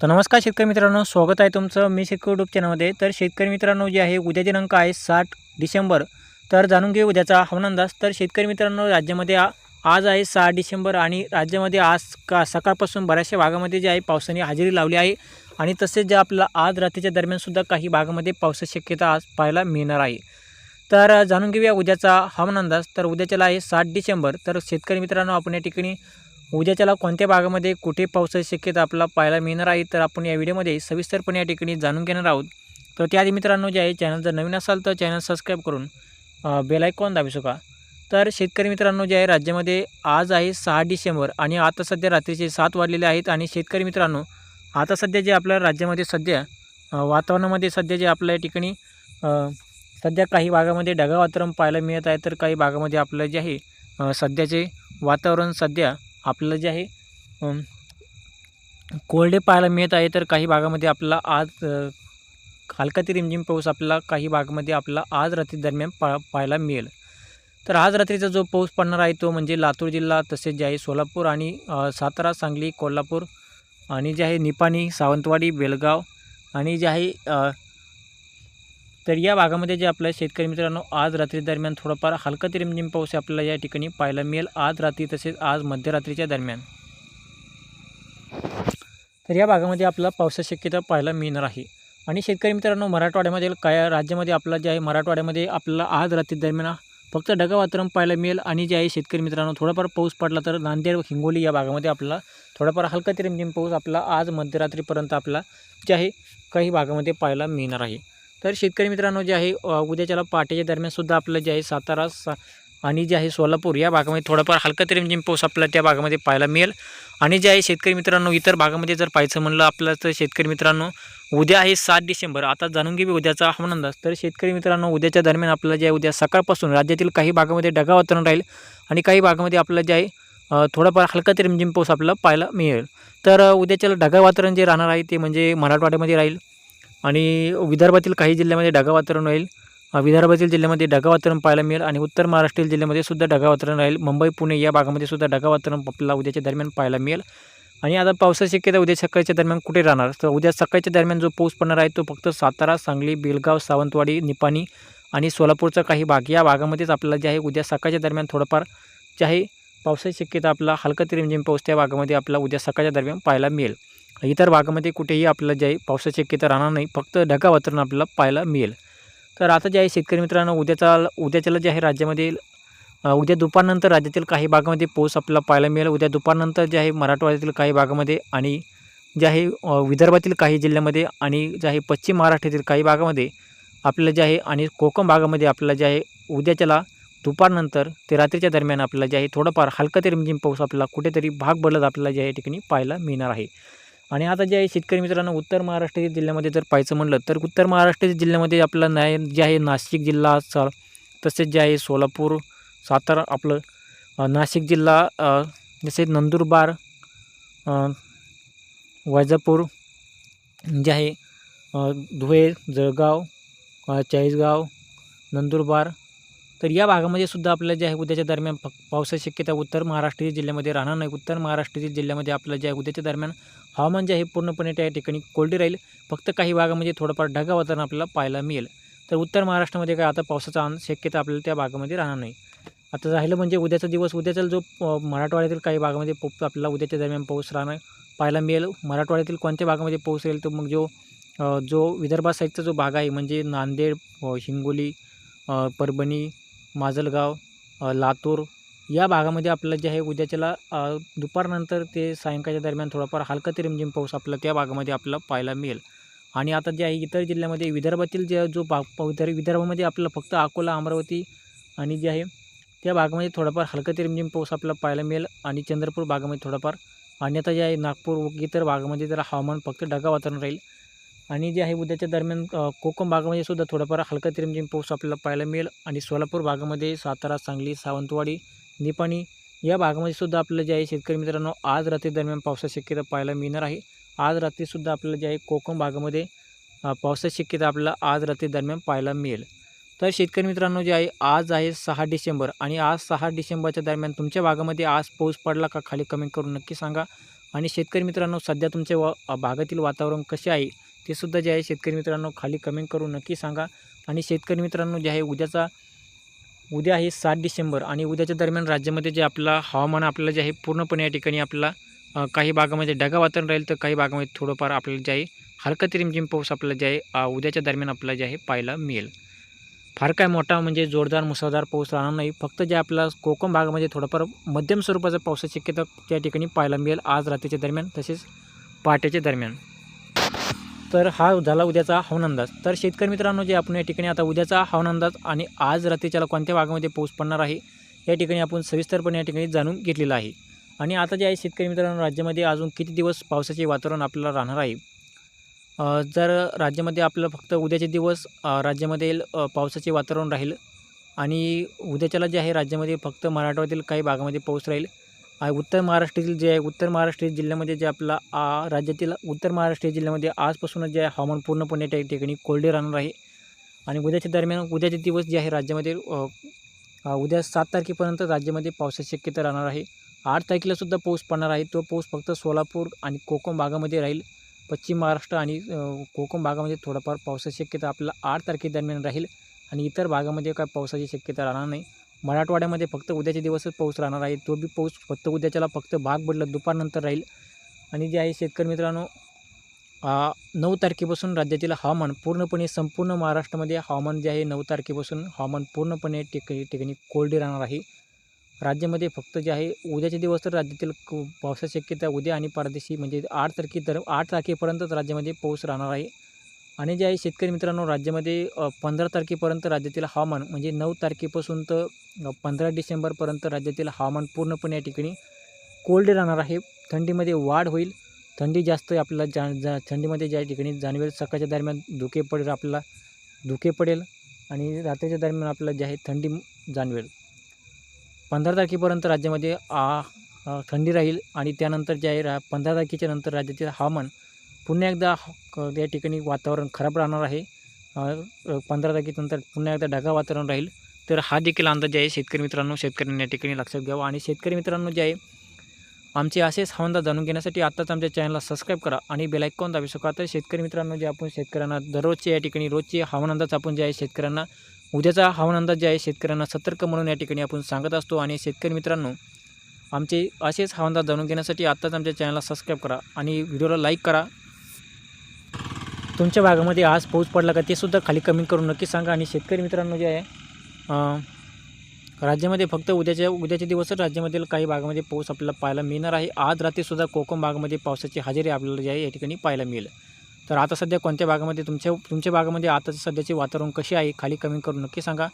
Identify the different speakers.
Speaker 1: तर नमस्कार शेतकरी मित्रांनो स्वागत आहे तुमचं मी शेतकरी युट्यूब चॅनलमध्ये. तर शेतकरी मित्रांनो जे आहे उद्या दिनांक आहे साठ डिसेंबर तर जाणून घेऊ उद्याचा हवामान अंदाज. तर शेतकरी मित्रांनो राज्यामध्ये आज आहे सहा डिसेंबर आणि राज्यामध्ये आज का सकाळपासून बऱ्याचशा भागामध्ये जे आहे पावसाने हजेरी लावली आहे आणि तसेच जे आपला आज रात्रीच्या दरम्यानसुद्धा काही भागामध्ये पावसाची शक्यता आज पाहायला मिळणार आहे. तर जाणून घेऊया उद्याचा हवामान अंदाज. तर उद्याच्याला आहे साठ डिसेंबर. तर शेतकरी मित्रांनो आपण या ठिकाणी उद्याच्याला कोणत्या भागामध्ये कुठे पावसाची शक्यता आपल्याला पाहायला मिळणार आहे तर आपण या व्हिडिओमध्ये सविस्तरपणे या ठिकाणी जाणून घेणार आहोत. तर त्याआधी मित्रांनो जे आहे चॅनल जर नवीन असाल तर चॅनल सबस्क्राईब करून बेलायकॉन दाबू शका तर शेतकरी मित्रांनो जे आहे राज्यामध्ये आज आहे सहा डिसेंबर आणि आता सध्या रात्रीचे सात वाजलेले आहेत आणि शेतकरी मित्रांनो आता सध्या जे आपल्या राज्यामध्ये सध्या वातावरणामध्ये सध्या जे आपल्या या ठिकाणी सध्या काही भागामध्ये ढगाळ वातावरण पाहायला मिळत आहे तर काही भागामध्ये आपलं जे आहे सध्याचे वातावरण सध्या आपल्याला जे आहे कोरडे पाहायला मिळत आहे तर काही भागामध्ये आपल्याला आज हलका ते रिमझिम पाऊस आपल्याला काही भागामध्ये आपला आज रात्री दरम्यान पा पाहायला मिळेल. तर आज रात्रीचा जो पाऊस पडणार आहे तो म्हणजे लातूर जिल्हा तसेच जे आहे सोलापूर आणि सातारा सांगली कोल्हापूर आणि जे आहे निपाणी सावंतवाडी बेलगाव आणि जे आहे तर या भागामध्ये जे आपल्या शेतकरी मित्रांनो आज रात्री दरम्यान थोडाफार हलका ते रिमझिम पाऊस आपल्याला या ठिकाणी पाहायला मिळेल. आज रात्री तसेच आज मध्यरात्रीच्या दरम्यान. तर या भागामध्ये आपल्याला पावसाची शक्यता पाहायला मिळणार आहे. आणि शेतकरी मित्रांनो मराठवाड्यामध्ये काय राज्यामध्ये आपलं जे आहे मराठवाड्यामध्ये आपल्याला आज रात्री दरम्यान फक्त ढगा वातावरण पाहायला मिळेल. आणि जे आहे शेतकरी मित्रांनो थोडाफार पाऊस पडला तर नांदेड व हिंगोली या भागामध्ये आपल्याला थोडाफार हलका ते रिमझिम पाऊस आपला आज मध्यरात्रीपर्यंत आपला जे आहे काही भागामध्ये पाहायला मिळणार आहे. तर शेतकरी मित्रांनो जे आहे उद्याच्याला पहाटेच्या दरम्यानसुद्धा आपलं जे आहे सातारा सा आणि जे आहे सोलापूर या भागामध्ये थोडाफार हलका तरी रिमझिम पाऊस आपल्याला त्या भागामध्ये पाहायला मिळेल. आणि जे आहे शेतकरी मित्रांनो इतर भागामध्ये जर पाहायचं म्हणलं आपलं तर शेतकरी मित्रांनो उद्या आहे सात डिसेंबर. आता जाणून घेऊ उद्याचा हवामान अंदाज. तर शेतकरी मित्रांनो उद्याच्या दरम्यान आपल्याला जे आहे उद्या सकाळपासून राज्यातील काही भागामध्ये ढगा वातावरण राहील आणि काही भागामध्ये आपल्याला जे आहे थोडाफार हलका तरी रिमझिम पाऊस आपल्याला पाहायला मिळेल. तर उद्याच्याला ढगा वातावरण जे राहणार आहे ते म्हणजे मराठवाड्यामध्ये राहील. आणि विदर्भातील काही जिल्ह्यामध्ये ढगा वातावरण राहील. विदर्भातील जिल्ह्यामध्ये ढगा वातावरण पाहायला मिळेल आणि उत्तर महाराष्ट्रीय जिल्ह्यामध्ये सुद्धा ढगा वातावरण राहील. मुंबई पुणे या भागामध्ये सुद्धा ढगा वातावरण आपल्याला उद्याच्या दरम्यान पाहायला मिळेल. आणि आता पावसाची शक्यता उद्या सकाळच्या दरम्यान कुठे राहणार? तर उद्या सकाळच्या दरम्यान जो पाऊस पडणार आहे तो फक्त सातारा सांगली बेलगाव सावंतवाडी निपाणी आणि सोलापूरचा काही भाग. या भागामध्येच आपल्याला जे आहे उद्या सकाळच्या दरम्यान थोडंफार जे आहे पावसाची शक्यता आपला हलका ते रिमझिम पाऊस त्या भागामध्ये आपल्याला उद्या सकाळच्या दरम्यान पाहायला मिळेल. इतर भागामध्ये कुठेही आपल्याला जे आहे पावसाची शक्यता राहणार नाही फक्त ढगा वातावरण आपल्याला पाहायला मिळेल. तर आता जे आहे शेतकरी मित्रांनो उद्याचा उद्याच्याला जे आहे राज्यामध्ये उद्या दुपारनंतर राज्यातील काही भागामध्ये पाऊस आपल्याला पाहायला मिळेल. उद्या दुपारनंतर जे आहे मराठवाड्यातील काही भागामध्ये आणि जे आहे विदर्भातील काही जिल्ह्यामध्ये आणि जे आहे पश्चिम महाराष्ट्रातील काही भागामध्ये आपल्याला जे आहे आणि कोकण भागामध्ये आपल्याला जे आहे उद्याच्याला दुपारनंतर ते रात्रीच्या दरम्यान आपल्याला जे आहे थोडंफार हलका ते रिमझिम पाऊस आपल्याला कुठेतरी भाग बदलत आपल्याला जे आहे ठिकाणी पाहायला मिळणार आहे. आणि आता जे आहे शेतकरी मित्रांनो उत्तर महाराष्ट्रातील जिल्ह्यामध्ये जर पाहायचं म्हटलं तर उत्तर महाराष्ट्रातील जिल्ह्यामध्ये आपला नाय जे आहे नाशिक जिल्हा असाल तसेच जे आहे सोलापूर सातारा आपलं नाशिक जिल्हा जसे नंदुरबार वैजापूर जे आहे धुळे जळगाव चाळीसगाव नंदुरबार तर या भागामध्ये सुद्धा आपल्याला जे आहे उद्याच्या दरम्यान पावसाची शक्यता उत्तर महाराष्ट्रीय जिल्ह्यामध्ये राहणार नाही. उत्तर महाराष्ट्रातील जिल्ह्यामध्ये आपलं जे आहे उद्याच्या दरम्यान हवामान जे आहे पूर्णपणे त्या ठिकाणी कोरडे राहील. फक्त काही भागामध्ये थोडंफार ढगा वातावरण आपल्याला पाहायला मिळेल. तर उत्तर महाराष्ट्रामध्ये काय आता पावसाचा अन- शक्यता आपल्याला त्या भागामध्ये राहणार नाही. आता राहिलं म्हणजे उद्याचा दिवस उद्याचा जो मराठवाड्यातील काही भागामध्ये पो आपल्याला उद्याच्या दरम्यान पाऊस राहणार पाहायला मिळेल. मराठवाड्यातील कोणत्या भागामध्ये पाऊस येईल तर मग जो जो विदर्भा साईडचा जो भाग आहे म्हणजे नांदेड हिंगोली परभणी माजलगाव लातूर या भागामध्ये आपल्याला जे आहे उद्याच्याला दुपारनंतर ते सायंकाळच्या दरम्यान थोडाफार हलका ते रिमझिम पाऊस आपल्याला त्या भागामध्ये आपल्याला पाहायला मिळेल. आणि आता जे आहे इतर जिल्ह्यामध्ये विदर्भातील जे जो भाग प- विदर्भामध्ये आपल्याला फक्त अकोला अमरावती आणि जे आहे त्या भागामध्ये थोडाफार हलका ते रिमझिम पाऊस आपल्याला पाहायला मिळेल. आणि चंद्रपूर भागामध्ये थोडाफार आणि आता जे आहे नागपूर व इतर भागामध्ये जरा हवामान फक्त ढगा वातावरण राहील. आणि जे आहे उद्याच्या दरम्यान कोकम कोकण भागामध्ये सुद्धा थोडाफार हलका ते रिमझिम पाऊस आपल्याला पाहायला मिळेल. आणि सोलापूर भागामध्ये सातारा सांगली सावंतवाडी निपाणी या भागामध्ये सुद्धा आपल्याला जे आहे शेतकरी मित्रांनो आज रात्री दरम्यान पावसाची शक्यता पाहायला मिळणार आहे. आज रात्रीसुद्धा आपल्याला जे आहे कोकण भागामध्ये पावसाची शक्यता आपल्याला आज रात्री दरम्यान पाहायला मिळेल. तर शेतकरी मित्रांनो जे आहे आज आहे सहा डिसेंबर आणि आज सहा डिसेंबरच्या दरम्यान तुमच्या भागामध्ये आज पाऊस पडला का खाली कमेंट करून नक्की सांगा. आणि शेतकरी मित्रांनो सध्या तुमच्या वा भागातील वातावरण कसे आहे ते सुद्धा जे आहे शेतकरी मित्रांनो खाली कमेंट करून नक्की सांगा. आणि शेतकरी मित्रांनो जे आहे उद्याचा उद्या आहे सात डिसेंबर आणि उद्याच्या दरम्यान राज्यामध्ये जे आपला हवामान आपल्याला जे आहे पूर्णपणे या ठिकाणी आपल्याला काही भागामध्ये ढगा वातावरण राहील तर काही भागामध्ये थोडंफार आपल्याला जे आहे हलका रिमझिम पाऊस आपल्याला जे आहे उद्याच्या दरम्यान आपल्याला जे आहे पाहायला मिळेल. फार काय मोठा म्हणजे जोरदार मुसळधार पाऊस राहणार नाही. फक्त जे आपला कोकण भागामध्ये थोडंफार मध्यम स्वरूपाचा पावसाची शक्यता त्या ठिकाणी पाहायला मिळेल आज रात्रीच्या दरम्यान तसेच पहाटेच्या दरम्यान. तर हा झाला उद्याचा हवामान अंदाज तर शेतकरी मित्रांनो जे आपण या ठिकाणी आता उद्याचा हवामान अंदाज आणि आज रात्रीच्याला कोणत्या भागामध्ये पाऊस पडणार आहे या ठिकाणी आपण सविस्तरपणे या ठिकाणी जाणून घेतलेलं आहे. आणि आता जे आहे शेतकरी मित्रांनो राज्यामध्ये अजून किती दिवस पावसाचे वातावरण आपल्याला राहणार आहे? जर राज्यामध्ये आपलं फक्त उद्याचे दिवस राज्यामध्ये पावसाचे वातावरण राहील आणि उद्याच्याला जे आहे राज्यामध्ये फक्त मराठवाड्यातील काही भागामध्ये पाऊस राहील उत्तर महाराष्ट्रातील जे आहे उत्तर महाराष्ट्र जिल्ह्यामध्ये जे आपला आ, राज्यातील उत्तर महाराष्ट्र जिल्ह्यामध्ये आजपासूनच जे आहे हवामान पूर्णपणे त्या ठिकाणी कोरडे राहणार आहे. आणि उद्याच्या दरम्यान उद्याचे दिवस जे आहे राज्यामध्ये उद्या सात तारखेपर्यंत राज्यामध्ये पावसाची शक्यता राहणार आहे. आठ तारखेलासुद्धा पाऊस पडणार आहे. तो पाऊस फक्त सोलापूर आणि कोकण भागामध्ये राहील. पश्चिम महाराष्ट्र आणि कोकण भागामध्ये थोडाफार पावसाची शक्यता आपल्याला आठ तारखेदरम्यान राहील. आणि इतर भागामध्ये काय पावसाची शक्यता राहणार नाही. मराठवाड्यामध्ये फक्त उद्याचे दिवसच पाऊस राहणार आहे. तो बी पाऊस फक्त उद्याच्याला फक्त भाग बदलत दुपारनंतर राहील. आणि जे आहे शेतकरी मित्रांनो नऊ तारखेपासून राज्यातील हवामान पूर्णपणे संपूर्ण महाराष्ट्रामध्ये हवामान जे आहे नऊ तारखेपासून हवामान पूर्णपणे ठिकाणी ठिकाणी कोरडे राहणार आहे. राज्यामध्ये फक्त जे आहे उद्याचे दिवस तर राज्यातील पावसाची शक्यता उद्या आणि परदेशी म्हणजे आठ तारखे तर आठ तारखेपर्यंतच राज्यामध्ये पाऊस राहणार आहे. आणि जे आहे शेतकरी मित्रांनो राज्यामध्ये पंधरा तारखेपर्यंत राज्यातील हवामान म्हणजे नऊ तारखेपासून तर पंधरा डिसेंबरपर्यंत राज्यातील हवामान पूर्णपणे या ठिकाणी कोल्ड राहणार आहे. थंडीमध्ये वाढ होईल. थंडी जास्त आपल्याला जा जा थंडीमध्ये ज्या ठिकाणी जाणवेल सकाळच्या दरम्यान धुके पडेल आपल्याला धुके पडेल आणि रात्रीच्या दरम्यान आपल्याला जे आहे थंडी जाणवेल. पंधरा तारखेपर्यंत राज्यामध्ये आ, थंडी राहील आणि त्यानंतर जे आहे रा पंधरा तारखेच्या नंतर राज्यातील हवामान पुन्हा एकदा या क- ठिकाणी वातावरण खराब राहणार आहे. पंधरा तारखेनंतर पुन्हा एकदा ढगा वातावरण राहील. तर हा देखील अंदाज जे आहे शेतकरी मित्रांनो. शेतकऱ्यांनी या ठिकाणी लक्षात घ्यावा. आणि शेतकरी मित्रांनो जे आहे आमचे असेच हवांदा जाणून घेण्यासाठी आत्ताच आमच्या चॅनलला सबस्क्राईब करा आणि बेलायकॉन दाबू शकता. तर शेतकरी मित्रांनो जे आपण शेतकऱ्यांना दररोजचे या ठिकाणी रोजचे हवामान अंदाज आपण जे आहे शेतकऱ्यांना उद्याचा हवामान अंदाज जे आहे शेतकऱ्यांना सतर्क म्हणून या ठिकाणी आपण सांगत असतो. आणि शेतकरी मित्रांनो आमचे असेच हवामान जाणून घेण्यासाठी आत्ताच आमच्या चॅनलला सबस्क्राईब करा आणि व्हिडिओला लाईक करा. तुमच्या भागामध्ये आज पाऊस पडला का ते सुद्धा खाली कमेंट करून नक्की सांगा. आणि शेतकरी मित्रांनो जे आहे राज्यामध्ये फक्त उद्याच्या उद्याचे दिवसच राज्यामधील काही भागामध्ये पाऊस आपल्याला पाहायला मिळणार आहे. आज रात्रीसुद्धा कोकण भागामध्ये पावसाची हजेरी आपल्याला जे आहे या ठिकाणी पाहायला मिळेल. तर आता सध्या कोणत्या भागामध्ये तुमच्या तुमच्या भागामध्ये आता सध्याचे वातावरण कसे आहे खाली कमेंट करून नक्की सांगा.